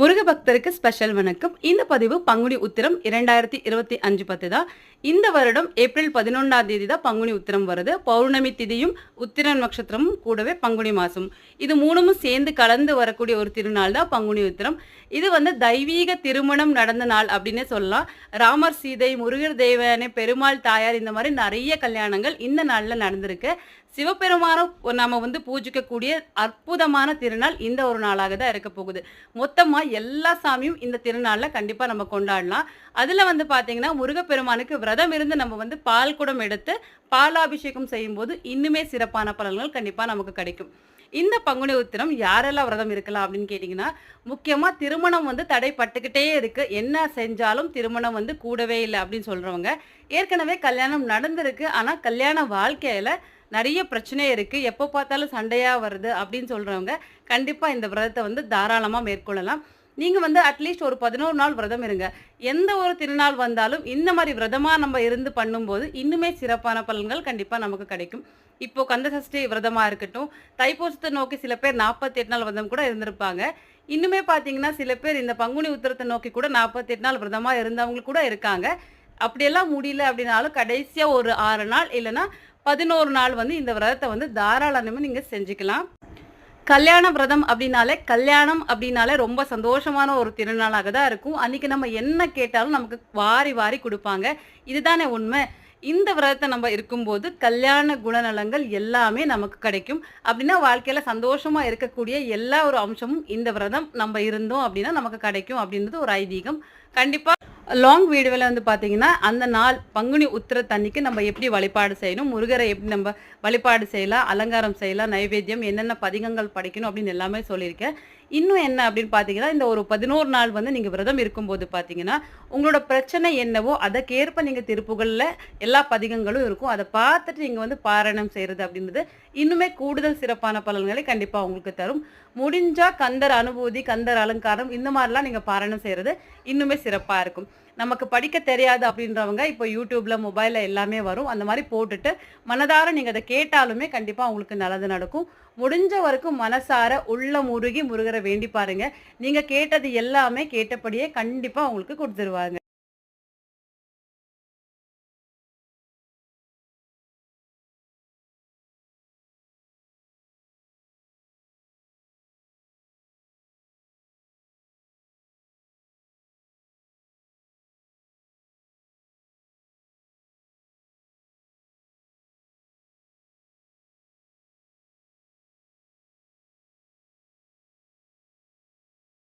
முருக பக்தருக்கு ஸ்பெஷல் வணக்கம். இந்த பதிவு பங்குனி உத்திரம் இரண்டாயிரத்தி இருபத்தி அஞ்சு பத்து தான் இந்த வருடம் ஏப்ரல் பதினொன்றாம் தேதி தான் பங்குனி உத்திரம் வருது. பௌர்ணமி திதியும் உத்திர நட்சத்திரமும் கூடவே பங்குனி மாசம். இது மூணும் சேர்ந்து கலந்து வரக்கூடிய ஒரு திருநாள் தான் பங்குனி உத்திரம். இது வந்து தெய்வீக திருமணம் நடந்த நாள் அப்படின்னே சொல்லலாம். ராமர் சீதை முருகர் தேவனே பெருமாள் தாயார் இந்த மாதிரி நிறைய கல்யாணங்கள் இந்த நாளில் நடந்திருக்கு. சிவபெருமான நம்ம வந்து பூஜிக்கக்கூடிய அற்புதமான திருநாள் இந்த ஒரு நாளாக தான் இருக்க போகுது. மொத்தமாக எல்லா சாமியும் இந்த திருநாளில் கண்டிப்பாக நம்ம கொண்டாடலாம். அதில் வந்து பார்த்தீங்கன்னா முருகப்பெருமானுக்கு விரதம் இருந்து நம்ம வந்து பால் குடம் எடுத்து பாலாபிஷேகம் செய்யும் போது இன்னுமே சிறப்பான பலன்கள் கண்டிப்பாக நமக்கு கிடைக்கும். இந்த பங்குனி உத்திரம் யாரெல்லாம் விரதம் இருக்கலாம் அப்படின்னு கேட்டிங்கன்னா முக்கியமாக திருமணம் வந்து தடைப்பட்டுக்கிட்டே இருக்குது என்ன செஞ்சாலும் திருமணம் வந்து கூடவே இல்லை அப்படின்னு சொல்கிறவங்க ஏற்கனவே கல்யாணம் நடந்திருக்கு. ஆனால் கல்யாண வாழ்க்கையில் நிறைய பிரச்சனை இருக்குது எப்போ பார்த்தாலும் சண்டையாக வருது அப்படின்னு சொல்கிறவங்க கண்டிப்பாக இந்த விரதத்தை வந்து தாராளமாக மேற்கொள்ளலாம். நீங்கள் வந்து அட்லீஸ்ட் ஒரு பதினோரு நாள் விரதம் இருங்க. எந்த ஒரு திருநாள் வந்தாலும் இந்த மாதிரி விரதமாக நம்ம இருந்து பண்ணும்போது இன்னுமே சிறப்பான பலன்கள் கண்டிப்பாக நமக்கு கிடைக்கும். இப்போ கந்த சஷ்டி இருக்கட்டும் தைப்பூசத்தை நோக்கி சில பேர் நாற்பத்தி எட்டு நாள் விரதம் கூட இருந்திருப்பாங்க. இன்னுமே பார்த்தீங்கன்னா சில பேர் இந்த பங்குனி உத்திரத்தை நோக்கி கூட நாற்பத்தி எட்டு நாள் விரதமாக இருந்தவங்க கூட இருக்காங்க. அப்படியெல்லாம் முடியல அப்படின்னாலும் கடைசியாக ஒரு ஆறு நாள் இல்லைன்னா பதினோரு நாள் வந்து இந்த விரதத்தை வந்து தாராளமாக நீங்கள் செஞ்சுக்கலாம். கல்யாண விரதம் அப்படின்னாலே கல்யாணம் அப்படின்னாலே ரொம்ப சந்தோஷமான ஒரு திருநாளாக தான் இருக்கும். அன்னைக்கு நம்ம என்ன கேட்டாலும் நமக்கு வாரி வாரி கொடுப்பாங்க. இதுதானே உண்மை. இந்த விரதத்தை நம்ம இருக்கும்போது கல்யாண குணநலங்கள் எல்லாமே நமக்கு கிடைக்கும். அப்படின்னா வாழ்க்கையில் சந்தோஷமாக இருக்கக்கூடிய எல்லா ஒரு அம்சமும் இந்த விரதம் நம்ம இருந்தோம் அப்படின்னா நமக்கு கிடைக்கும் அப்படின்றது ஒரு ஐதீகம். கண்டிப்பாக லாங் வீடியோவில் வந்து பார்த்தீங்கன்னா அந்த நாள் பங்குனி உத்திரத்தன்னைக்கு நம்ம எப்படி வழிபாடு செய்யணும் முருகரை எப்படி நம்ம வழிபாடு செய்யலாம் அலங்காரம் செய்யலாம் நைவேத்தியம் என்னென்ன பதிகங்கள் படிக்கணும் அப்படின்னு எல்லாமே சொல்லியிருக்கேன். இன்னும் என்ன அப்படின்னு பார்த்தீங்கன்னா இந்த ஒரு பதினோரு நாள் வந்து நீங்கள் விரதம் இருக்கும்போது பார்த்தீங்கன்னா உங்களோட பிரச்சனை என்னவோ அதற்கேற்ப நீங்கள் திருப்புகளில் எல்லா பதிகங்களும் இருக்கும். அதை பார்த்துட்டு நீங்கள் வந்து பாராயணம் செய்கிறது அப்படின்றது இன்னுமே கூடுதல் சிறப்பான பலன்களை கண்டிப்பாக உங்களுக்கு தரும். முடிஞ்சால் கந்தர் அனுபூதி கந்தர் அலங்காரம் இந்த மாதிரிலாம் நீங்கள் பாராயணம் செய்கிறது இன்னுமே சிறப்பாக இருக்கும். நமக்கு படிக்க தெரியாது அப்படின்றவங்க இப்போ யூடியூப்ல மொபைல்ல எல்லாமே வரும். அந்த மாதிரி போட்டுட்டு மனதார நீங்க அதை கேட்டாலுமே கண்டிப்பா உங்களுக்கு நல்லது நடக்கும். முடிஞ்ச வரைக்கும் மனசார உள்ள முருகி முருகரை வேண்டி பாருங்க நீங்க கேட்டது எல்லாமே கேட்டபடியே கண்டிப்பா உங்களுக்கு கொடுத்துருவாங்க.